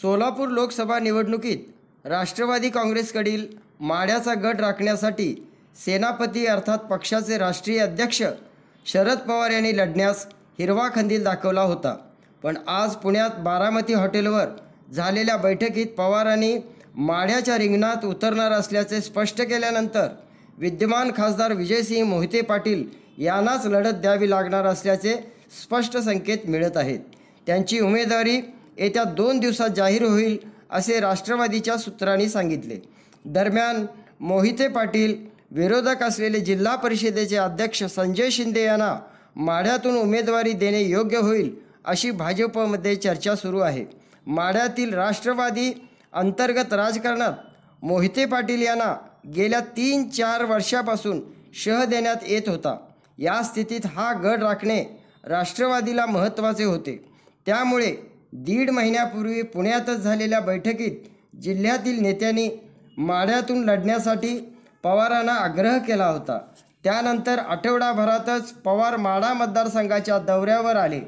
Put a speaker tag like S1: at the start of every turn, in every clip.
S1: सोलापूर लोकसभा निवडणुकीत राष्ट्रवादी काँग्रेसकडील माड्याचा गट राखण्यासाठी सेनापती अर्थात पक्षाचे राष्ट्रीय अध्यक्ष शरद पवार यांनी लढण्यास हिरवा खंदील दाखवला होता. पण आज पुण्यात बारामती हॉटेलवर झालेल्या बैठकीत पवारांनी माड्याच्या रिंगणात उतरणार असल्याचे स्पष्ट केल्यानंतर विद्यमान खासदार विजयसिंह मोहिते पाटील यांनाच लढत द्यावी लागणार असल्याचे स्पष्ट संकेत मिळत आहेत. त्यांची उमेदवारी येत्या दोन दिवसात जाहीर होईल असे राष्ट्रवादीच्या सूत्रांनी सांगितले. दरम्यान मोहिते पाटील विरोधक असलेले जिल्हा परिषदेचे अध्यक्ष संजय शिंदे यांना माढ्यातून उमेदवारी देणे योग्य होईल अशी भाजपमध्ये चर्चा सुरू आहे. माढ्यातील राष्ट्रवादी अंतर्गत राजकारणात मोहिते पाटील यांना गेल्या तीन चार वर्षापासून शह देण्यात येत होता. या स्थितीत हा गड राखणे राष्ट्रवादीला महत्त्वाचे होते. त्यामुळे दीड महिन्यापूर्वी पुण्यातच झालेल्या बैठकीत जिल्ह्यातील नेत्यांनी माढ्यातून लढण्यासाठी पवारांना आग्रह केला होता. त्यानंतर आठवडाभरातच पवार माढा मतदारसंघाच्या दौऱ्यावर आले.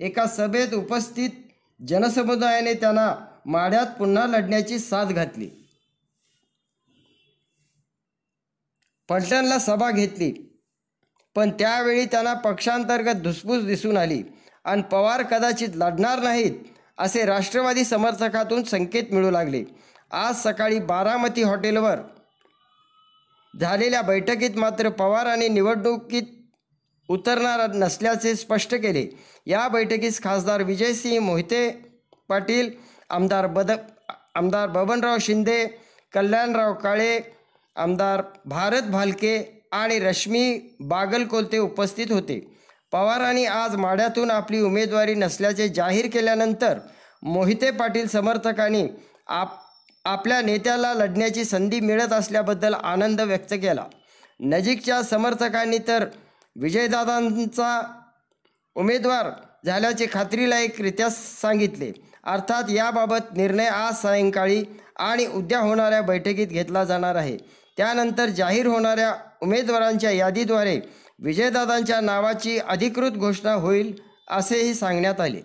S1: एका सभेत उपस्थित जनसमुदायाने त्यांना माढ्यात पुन्हा लढण्याची साथ घातली. पलटणला सभा घेतली. पण त्यावेळी त्यांना पक्षांतर्गत धुसफूस दिसून आली. आणि पवार कदाचित लढणार नाहीत असे राष्ट्रवादी समर्थकातून संकेत मिळू लागले. आज सकाळी बारामती हॉटेलवर झालेल्या बैठकीत मात्र पवारांनी निवडणुकीत उतरणार नसल्याचे स्पष्ट केले. या बैठकीस खासदार विजयसिंह मोहिते पाटील आमदार बद आमदार बबनराव शिंदे कल्याणराव काळे आमदार भारत भालके आणि रश्मी बागलकोलते उपस्थित होते. पवारांनी आज माढ्यातून आपली उमेदवारी नसल्याचे जाहीर केल्यानंतर मोहिते पाटील समर्थकांनी आप आपल्या नेत्याला लढण्याची संधी मिळत असल्याबद्दल आनंद व्यक्त केला. नजीकच्या समर्थकांनी तर विजयदादांचा उमेदवार झाल्याचे खात्रीलायकरित्या सांगितले. अर्थात याबाबत निर्णय आज सायंकाळी आणि उद्या होणाऱ्या बैठकीत घेतला जाणार आहे. त्यानंतर जाहीर होणाऱ्या उमेदवारांच्या यादीद्वारे विजयदादांच्या नावाची अधिकृत घोषणा होईल असेही सांगण्यात आले.